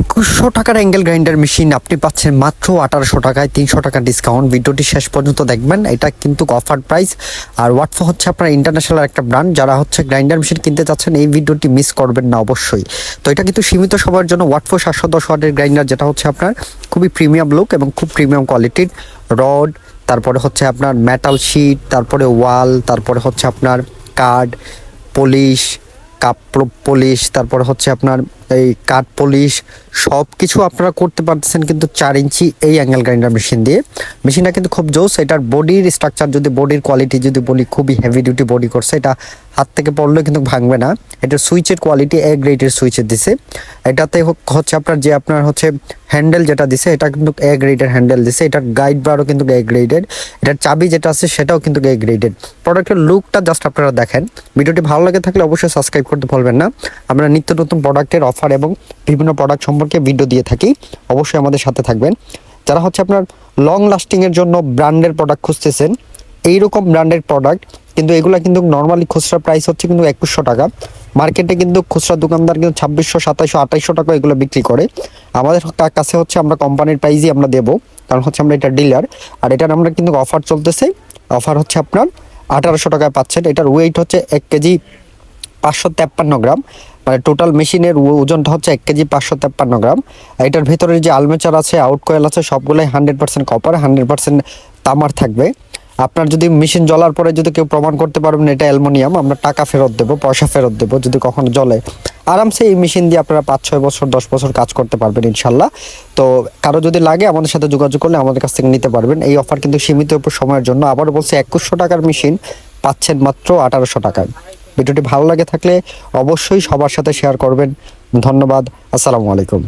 একুশশো টাকার angle grinder machine আপনি পাচ্ছেন মাত্র আঠারোশো টাকায়, তিনশো টাকা ডিসকাউন্ট ভিডিওটি শেষ পর্যন্ত দেখবেন, এটা কিন্তু অফার প্রাইস আর ওয়াটফো হচ্ছে আপনার ইন্টারন্যাশনাল একটা ব্র্যান্ড যারা হচ্ছে গ্রাইন্ডার মেশিন কিনতে চাচ্ছেন, এই ভিডিওটি মিস করবেন না অবশ্যই। তো এটা কিন্তু সীমিত সবার জন্য ওয়াটফো সাতশো দশ ওয়াটের গ্রাইন্ডার, যেটা হচ্ছে আপনার খুবই প্রিমিয়াম লুক এবং খুব প্রিমিয়াম কোয়ালিটির রড তারপরে হচ্ছে আপনার মেটাল শিট তারপরে ওয়াল তারপরে হচ্ছে আপনার কার্ড পলিশ কাপ পলিশ তারপর হচ্ছে আপনার এই কাঠ পলিশ সব কিছু আপনারা করতে পারতেছেন কিন্তু চার ইঞ্চি এই অ্যাঙ্গেল গ্রাইন্ডার মেশিন দিয়ে। মেশিনটা কিন্তু খুব জোস, এটার বডির স্ট্রাকচার যদি বডির কোয়ালিটি যদি বলি, খুবই হেভি ডিউটি বডি করছে, এটা হাত থেকে পড়লেও কিন্তু ভাঙবে না। এটার সুইচের কোয়ালিটি এ গ্রেডের সুইচের দিছে। এটাতে হচ্ছে আপনার যে আপনার হচ্ছে হ্যান্ডেল যেটা দিছে, এটা কিন্তু এ গ্রেডের হ্যান্ডেল দিছে। এটার গাইড বারও কিন্তু এ গ্রেডের এটার চাবি যেটা আছে, সেটাও কিন্তু এ গ্রেডেড প্রোডাক্টের লুকটা জাস্ট আপনারা দেখেন। ভিডিওটি ভালো লাগে থাকলে অবশ্যই সাবস্ক্রাইব করতে ভুলবেন না। আমরা নিত্য নতুন প্রোডাক্টের অফার এবং বিভিন্ন প্রোডাক্ট সম্পর্কে ভিডিও দিয়ে থাকি। অবশ্যই আমাদের সাথে থাকবেন। যারা হচ্ছে আপনার লং লাস্টিংয়ের জন্য ব্র্যান্ডের প্রোডাক্ট খুঁজতেছেন, এইরকম ব্র্যান্ডের প্রোডাক্ট কিন্তু এগুলো কিন্তু নর্মালি খুচরা প্রাইস হচ্ছে কিন্তু একুশশো টাকা। মার্কেটে কিন্তু খুচরা দোকানদার কিন্তু ছাব্বিশশো, সাতাইশশো আঠাইশশো টাকা এগুলো বিক্রি করে। আমাদের কাছে হচ্ছে আমরা কোম্পানির প্রাইসই আমরা দেবো। কারণ হচ্ছে আমরা এটা ডিলার আর এটার আমরা কিন্তু অফার চলতেছে। অফার হচ্ছে আপনার আঠারোশো টাকায় পাচ্ছেন। এটার ওয়েট হচ্ছে এক কেজি পাঁচশো তেপ্পান্ন গ্রাম। মানে টোটাল মেশিনের ওজনটা হচ্ছে এক কেজি পাঁচশো তেপ্পান্ন গ্রাম। এটার ভেতরে যে আলমেচার আছে আউট কয়েল আছে, সবগুলোই hundred percent copper hundred percent তামার থাকবে। আপনার যদি মেশিন জ্বলার পরে যদি কেউ প্রমাণ করতে পারবেন এটা অ্যালমোনিয়াম, আমরা টাকা ফেরত দেবো, পয়সা ফেরত দেবো, যদি কখনো জ্বলে। আরামসে এই মেশিন দিয়ে আপনারা পাঁচ ছয় বছর, দশ বছর কাজ করতে পারবেন ইনশাল্লাহ। তো কারও যদি লাগে, আমাদের সাথে যোগাযোগ করলে আমাদের কাছ থেকে নিতে পারবেন। এই অফার কিন্তু সীমিত সময়ের জন্য। আবার বলছে, একুশশো টাকার মেশিন পাচ্ছেন মাত্র আঠারোশো টাকায়। ভিডিওটি ভালো লাগে থাকলে অবশ্যই সবার সাথে শেয়ার করবেন। ধন্যবাদ। আসসালামু আলাইকুম।